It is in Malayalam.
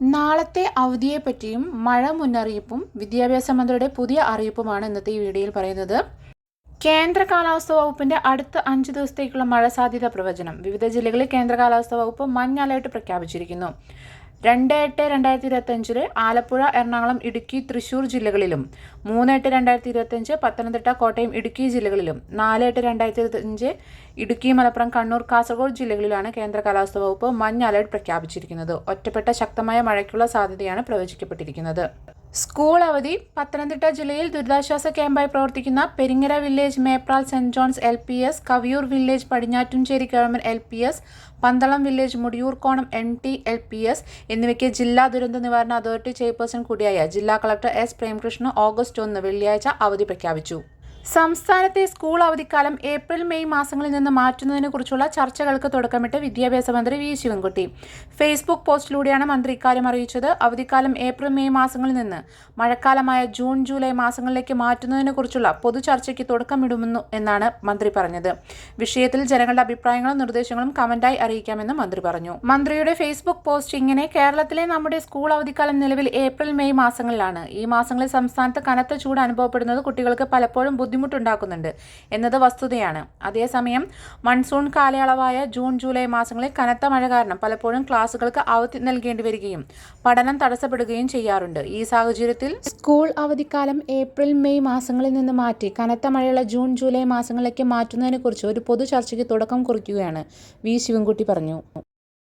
നാളത്തെ അവധിയെപ്പറ്റിയും മഴ മുന്നറിയിപ്പും വിദ്യാഭ്യാസ മന്ത്രിയുടെ പുതിയ അറിയിപ്പുമാണ് ഇന്നത്തെ ഈ വീഡിയോയിൽ പറയുന്നത്. കേന്ദ്ര കാലാവസ്ഥാ വകുപ്പിന്റെ അടുത്ത അഞ്ച് ദിവസത്തേക്കുള്ള മഴ സാധ്യത പ്രവചനം. വിവിധ ജില്ലകളിൽ കേന്ദ്ര കാലാവസ്ഥാ വകുപ്പ് മഞ്ഞ അലേർട്ട് പ്രഖ്യാപിച്ചിരിക്കുന്നു. രണ്ട് എട്ട് രണ്ടായിരത്തി ഇരുപത്തഞ്ചിൽ ആലപ്പുഴ എറണാകുളം ഇടുക്കി തൃശൂർ ജില്ലകളിലും മൂന്ന് എട്ട് രണ്ടായിരത്തി ഇരുപത്തഞ്ച് പത്തനംതിട്ട കോട്ടയം ഇടുക്കി ജില്ലകളിലും നാല് എട്ട് രണ്ടായിരത്തി ഇരുപത്തഞ്ച് ഇടുക്കി മലപ്പുറം കണ്ണൂർ കാസർഗോഡ് ജില്ലകളിലാണ് കേന്ദ്ര കാലാവസ്ഥാ വകുപ്പ് മഞ്ഞ അലേർട്ട് പ്രഖ്യാപിച്ചിരിക്കുന്നത്. ഒറ്റപ്പെട്ട ശക്തമായ മഴയ്ക്കുള്ള സാധ്യതയാണ് പ്രവചിക്കപ്പെട്ടിരിക്കുന്നത്. സ്കൂൾ അവധി പത്തനംതിട്ട ജില്ലയിൽ ദുരിതാശ്വാസ ക്യാമ്പായി പ്രവർത്തിക്കുന്ന Peringara village Mepral saint John's L P S Kaviyoor village Padinjattumcheri government L P S Pandalam village Mudiyoorkonam N T L P S എന്നിവയ്ക്ക് ജില്ലാ ദുരന്ത നിവാരണ അതോറിറ്റി ചെയർപേഴ്സൺ കൂടിയായ ജില്ലാ കളക്ടർ എസ് പ്രേംകൃഷ്ണൻ ഓഗസ്റ്റ് ഒന്ന് വെള്ളിയാഴ്ച അവധി പ്രഖ്യാപിച്ചു. സംസ്ഥാനത്തെ സ്കൂൾ അവധിക്കാലം ഏപ്രിൽ മെയ് മാസങ്ങളിൽ നിന്ന് മാറ്റുന്നതിനെക്കുറിച്ചുള്ള ചർച്ചകൾക്ക് തുടക്കമിട്ട് വിദ്യാഭ്യാസ മന്ത്രി വി ശിവൻകുട്ടി. ഫേസ്ബുക്ക് പോസ്റ്റിലൂടെയാണ് മന്ത്രി ഇക്കാര്യം അറിയിച്ചത്. അവധിക്കാലം ഏപ്രിൽ മെയ് മാസങ്ങളിൽ നിന്ന് മഴക്കാലമായ ജൂൺ ജൂലൈ മാസങ്ങളിലേക്ക് മാറ്റുന്നതിനെക്കുറിച്ചുള്ള പൊതു ചർച്ചയ്ക്ക് തുടക്കമിടുമെന്നു എന്നാണ് മന്ത്രി പറഞ്ഞത്. വിഷയത്തിൽ ജനങ്ങളുടെ അഭിപ്രായങ്ങളും നിർദ്ദേശങ്ങളും കമന്റായി അറിയിക്കാമെന്ന് മന്ത്രി പറഞ്ഞു. മന്ത്രിയുടെ ഫേസ്ബുക്ക് പോസ്റ്റ് ഇങ്ങനെ കേരളത്തിലെ നമ്മുടെ സ്കൂൾ അവധിക്കാലം നിലവിൽ ഏപ്രിൽ മെയ് മാസങ്ങളിലാണ്. ഈ മാസങ്ങളിൽ സംസ്ഥാനത്ത് കനത്ത ചൂട് അനുഭവപ്പെടുന്നത് കുട്ടികൾക്ക് പലപ്പോഴും ബുദ്ധിമുട്ടുണ്ടാക്കുന്നുണ്ട് എന്നത് വസ്തുതയാണ്. അതേസമയം മൺസൂൺ കാലയളവായ ജൂൺ ജൂലൈ മാസങ്ങളിൽ കനത്ത മഴ കാരണം പലപ്പോഴും ക്ലാസുകൾക്ക് അവധി നൽകേണ്ടി വരികയും പഠനം തടസ്സപ്പെടുകയും ചെയ്യാറുണ്ട്. ഈ സാഹചര്യത്തിൽ സ്കൂൾ അവധിക്കാലം ഏപ്രിൽ മെയ് മാസങ്ങളിൽ നിന്ന് മാറ്റി കനത്ത മഴയുള്ള ജൂൺ ജൂലൈ മാസങ്ങളിലേക്ക് മാറ്റുന്നതിനെക്കുറിച്ച് ഒരു പൊതു ചർച്ചയ്ക്ക് തുടക്കം കുറിക്കുകയാണ് വി. ശിവൻകുട്ടി പറഞ്ഞു.